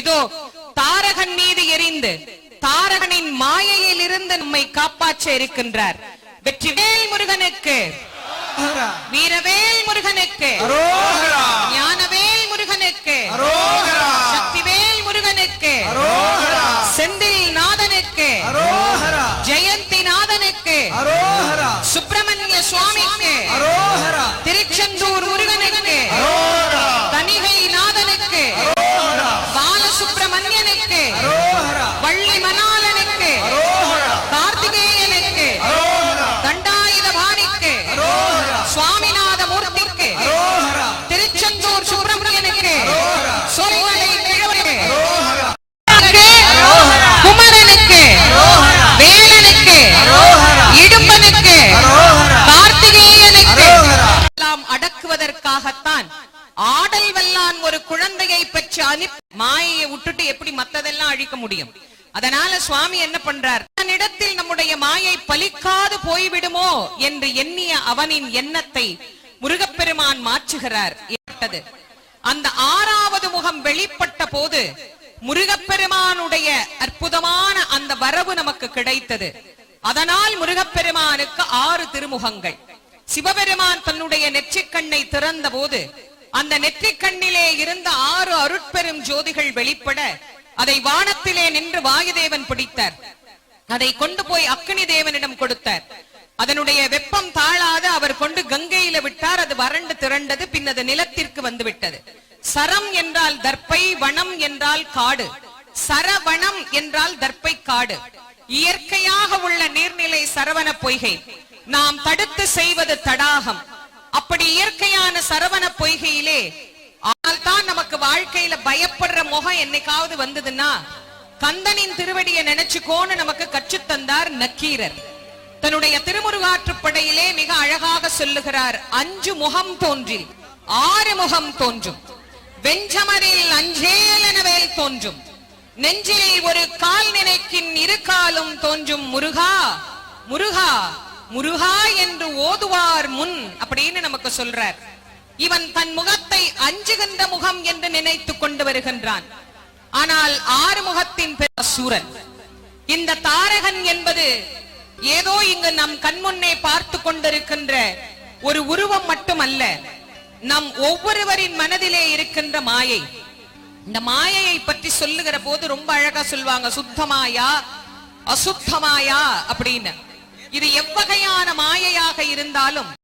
இதோ தாரகன் மீது எரிந்து தாரகனின் மாயையில் இருந்து நம்மை காப்பாற்ற இருக்கின்றார். வெற்றிவேல் முருகனுக்கு. வீரவேல் முருகனுக்கு. ஆடல் ஒரு குழந்தையை பெற்று அனுப்பி மாயையை விட்டுட்டு எப்படி மத்ததெல்லாம் அழிக்க முடியும்? அதனால சுவாமி என்ன பண்றார்? தன்னிடத்தில் நம்முடைய மாயை பலிக்காது போய்விடுமோ என்று எண்ணிய அவனின் எண்ணத்தை முருகப்பெருமான் மாற்றுகிறார். ஏற்பட்டது. அந்த ஆறாவது முகம் வெளிப்பட்ட போது முருகப்பெருமானுடைய அற்புதமான அந்த வரவு நமக்கு கிடைத்தது. அதனால் முருகப்பெருமானுக்கு ஆறு திருமுகங்கள். சிவபெருமான் தன்னுடைய நெற்றிக்கண்ணை திறந்த போது அந்த நெற்றிக்கண்ணிலே இருந்த ஆறு அருட்பெரும் ஜோதிகள் வெளிப்பட அதை வானத்திலே நின்று வாயுதேவன் பிடித்தார். அதை கொண்டு போய் அக்னி தேவனிடம் கொடுத்தார். அதனுடைய வெப்பம் தாழாத அவர் கொண்டு கங்கையில விட்டார். அது வறண்டு திரண்டது பின் அது நிலத்திற்கு வந்துவிட்டது. சரம் என்றால் தர்ப்பை வனம் என்றால் காடு. சரவணம் என்றால் தர்ப்பை காடு. இயற்கையாக உள்ள நீர்நிலை சரவண பொய்கை. நாம் தடுத்து செய்வது தடாகம். அப்படி இயற்கையாக இயற்கையான சரவண பொய்கையிலே ஆனால் தான் நமக்கு வாழ்க்கையில பயப்படுற முகம் என்னைக்காவது வந்ததுன்னா கந்தனின் திருவடியை நினைச்சுக்கோன்னு நமக்கு கற்றுத் தந்தார் நக்கீரர். தன்னுடைய திருமுருகாற்றுப்படையிலே மிக அழகாக சொல்லுகிறார் அஞ்சு முகம் தோன்றில் ஆறு முகம் தோன்றும். வெஞ்சமரில் அஞ்சேலனவேல் தோன்றும். நெஞ்சில் ஒரு கால் நினைக்கின் இரு காலும் தோன்றும். முருகா முருகா முருகா என்று ஓதுவார் முன் அப்படின்னு நமக்கு சொல்றார். இவன் தன் முகத்தை அஞ்சுகின்ற முகம் என்று நினைத்துக் கொண்டு வருகின்றான். ஆனால் ஆறு முகத்தின் பெயர் சூரன். இந்த தாரகன் என்பது ஏதோ இங்கு நம் கண்முன்னே பார்த்து கொண்டிருக்கின்ற ஒரு உருவம் மட்டுமல்ல நம் ஒவ்வொருவரின் மனதிலே இருக்கின்ற மாயை. இந்த மாயையை பற்றி சொல்லுகிற போது ரொம்ப அழகா சொல்லுவாங்க சுத்தமாயா அசுத்தமாயா? அப்படின்னு. இது எவ்வகையான மாயையாக இருந்தாலும்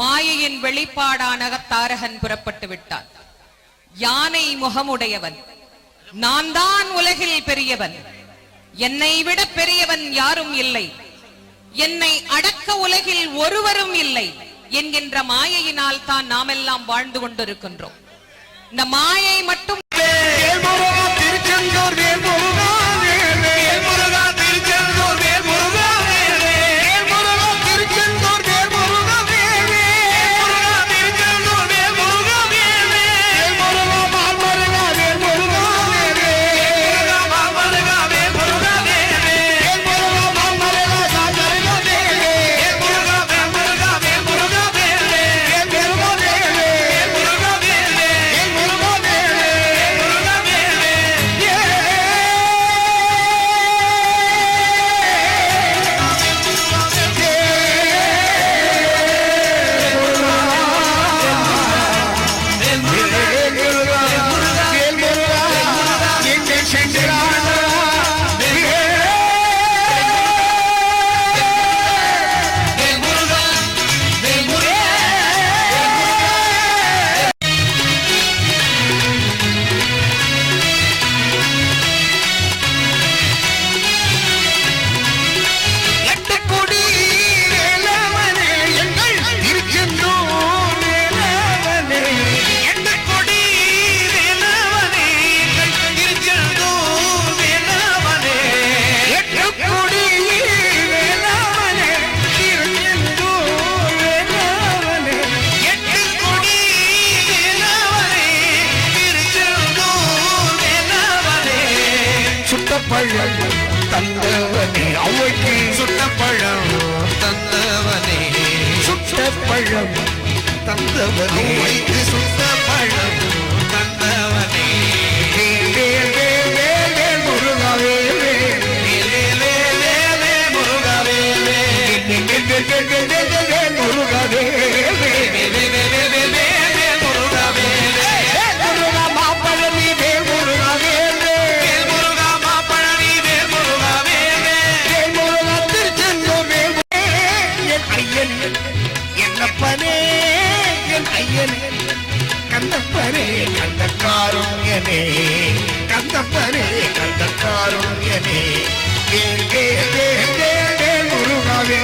மாயையின் வெளிப்பாடான தாரகன் புறப்பட்டு விட்டான். யானை முகமுடையவன். நான் தான் உலகில் பெரியவன். என்னை விட பெரியவன் யாரும் இல்லை. என்னை அடக்க உலகில் ஒருவரும் இல்லை என்கின்ற மாயையினால் தான் நாமெல்லாம் வாழ்ந்து கொண்டிருக்கின்றோம். இந்த மாயை மட்டும் திருச்செந்தூர் வேல்முருகா, பழம் தந்தவனே அவைக்கு சுட்ட பழம் தந்தவனே. சுட்ட பழம் தந்தவனே சுட்ட பழம். கந்தப்பரே கந்தக்காருண்யனே கந்தப்பரே கந்தக்காருண்யனே. கேள் கேள் கேள் கேள் முருகவே